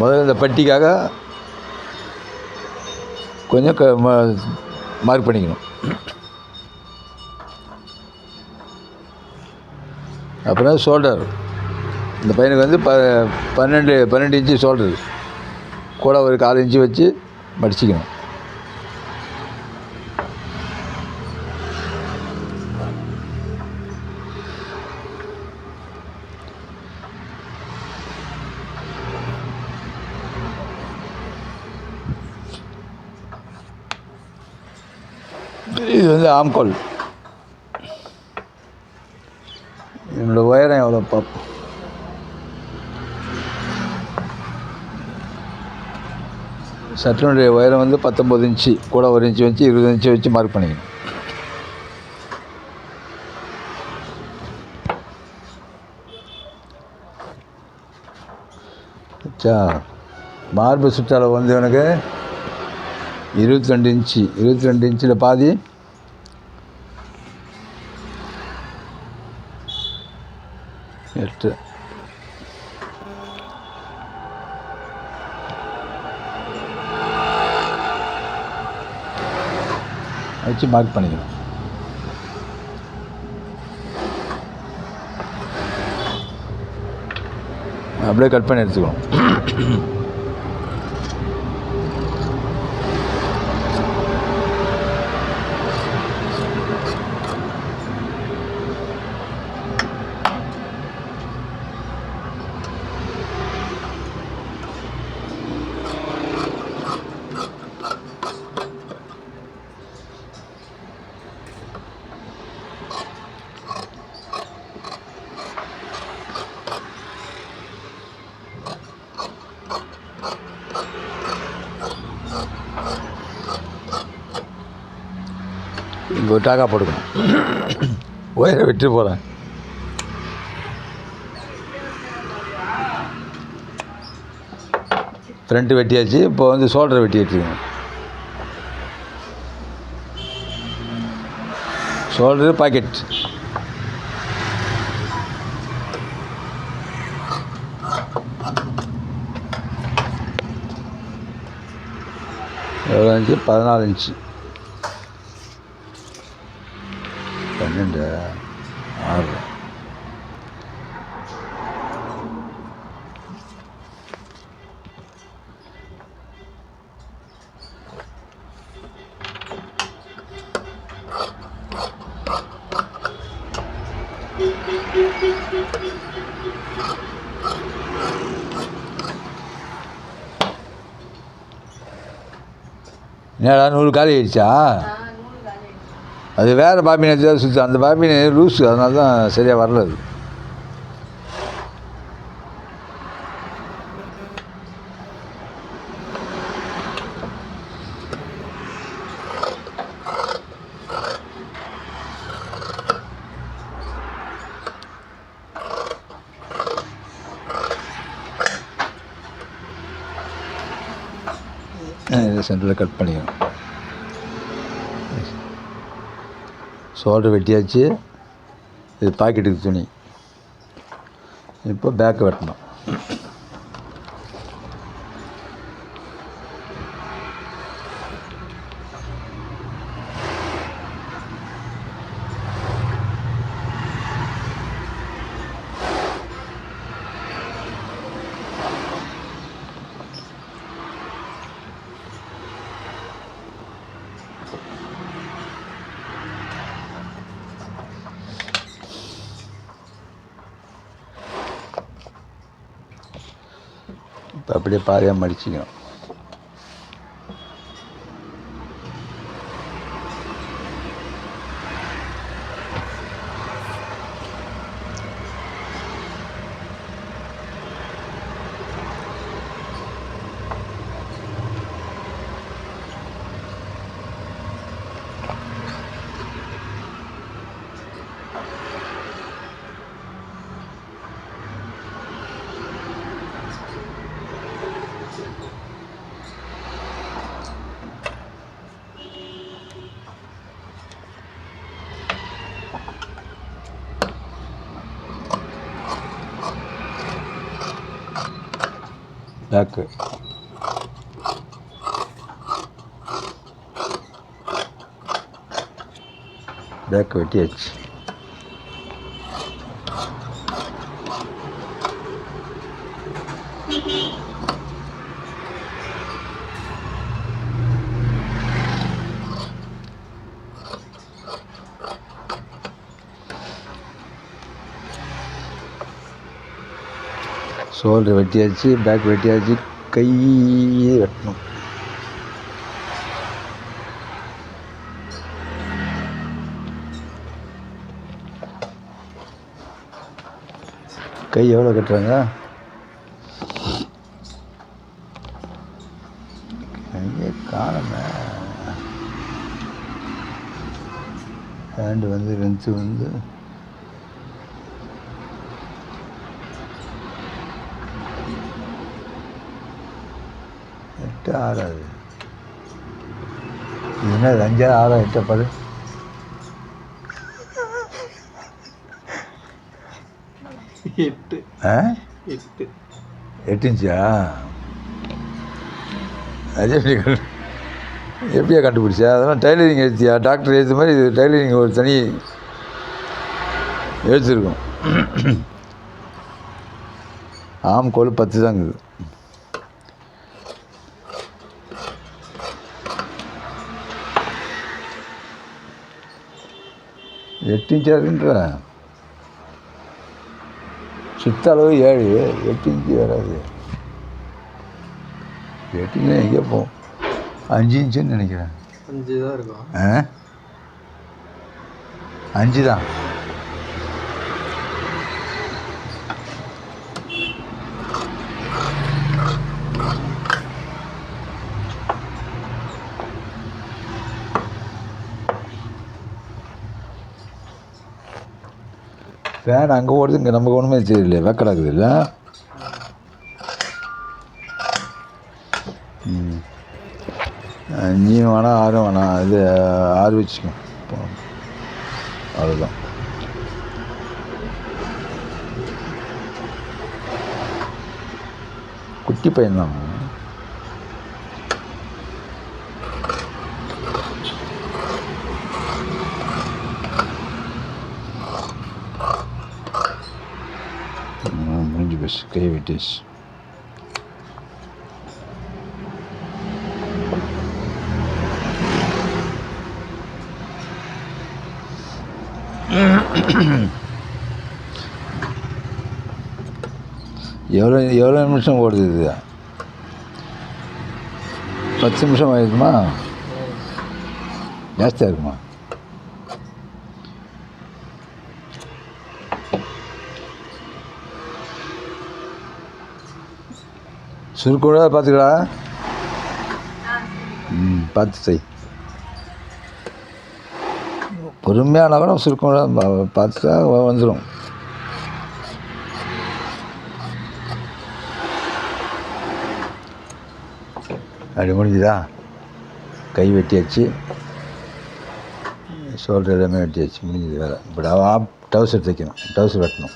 முதல்ல இந்த பட்டிக்காக கொஞ்சம் க மார்க் பண்ணிக்கணும். அப்புறம் ஷோல்டர் இந்த பையனுக்கு வந்து ப பன்னெண்டு பன்னெண்டு இன்ச்சு ஷோல்டர் கூட ஒரு கால் இன்ச்சு வச்சு மடிச்சிக்கணும். இது வந்து ஆம்கோல். என்னோடய உயரம் எவ்வளோ பார்ப்போம் சட்டனுடைய உயரம் வந்து பத்தொம்பது இன்ச்சு கூட ஒரு இன்ச்சு வச்சு இருபது இன்ச்சு வச்சு மார்க் பண்ணிக்கணும். சா மார்பு சுற்றளவு வந்து எனக்கு இருபத்தி ரெண்டு இன்ச்சு இருபத்தி ரெண்டு இன்ச்சில் பாதி வச்சு மார்க் பண்ணிக்கணும். அப்படியே கட் பண்ணி எடுத்துக்கணும். இங்கே டாக்கா போட்டுக்கணும் ஒயரை விட்டு போகிறேன் ஃப்ரண்ட்டு வெட்டியாச்சு இப்போ வந்து ஷோல்டர் வெட்டி வச்சுக்கணும் ஷோல்டரு பாக்கெட் எவ்வளோ இன்ச்சு? பதினாலு இன்ச்சு. பன்னெண்டு ஆறு. என்னடா நூறு காலி ஆயிடுச்சா? அது வேறு பாபினை தான் சுற்று அந்த பாபினை லூஸு அதனால தான் சரியாக வரல அது. சென்டரில் கட் பண்ணிக்கணும் ஷோல்டர் வெட்டியாச்சு. இது பாக்கெட்டுக்கு துணி. இப்போ பேக்கு வெட்டணும். அப்படியே பாதியாக மடிச்சிக்கணும் பேக்கு பேக்கு வெட்டியாச்சு ஷோல்டர் வெட்டியாச்சு பேக் வெட்டியாச்சு கை வெட்டணும். கை எவ்வளோ கட்டுறாங்க? கையை காணுமே. ஹேண்டு வந்து லென்த்து வந்து எட்டு ஆறாது இது என்ன இது அஞ்சா ஆறா எட்டா பாரு எட்டு. ஆ? எட்டு. எட்டு இன்ச்சா அது எப்படி எப்படியா கண்டுபிடிச்சா? அதெல்லாம் டைலரிங் எழுத்தியா டாக்டர் எழுத்து மாதிரி இது டைலரிங் ஒரு தனி எழுத்துருக்கும் ஆம் கோல் பத்து தாங்க எட்டு இன்ச்சா இருக்குன்ற சுத்த அளவு ஏழு எட்டு இன்ச்சு வராது. எட்டு இன்ச்சு எங்கே போகும்? அஞ்சு இன்ச்சுன்னு நினைக்கிறேன். அஞ்சு தான் இருக்கும். ஆ? அஞ்சு தான். ஃபேன் அங்கே ஓடுது இங்கே நமக்கு ஒன்றுமே தெரியல வெக்கடாக்குது இல்லை? நீ வேணாம் ஆறும் வேணாம் இது ஆறு வச்சுக்கோ. அவ்வளோதான் குட்டி பையன்தான் ம், முடிஞ்சு போச்சு கை வெட்டிச்சு எவ்வளோ எவ்வளோ நிமிஷம் ஓடுது இது பத்து நிமிஷம் ஆயிருக்குமா ஜாஸ்தியாக இருக்குமா சுருக்கூட பார்த்துக்கலாம் ம் பார்த்து செய். பொறுமையான கூட சுருக்கூட பார்த்துட்டா வந்துடும் அப்படி முடிஞ்சுதா? கை வெட்டியாச்சு. ஷோல்டர் எல்லாமே வெட்டியாச்சு. முடிஞ்சது வேலை. இப்போ டவுசர் தைக்கணும். டவுசர் வெட்டணும்.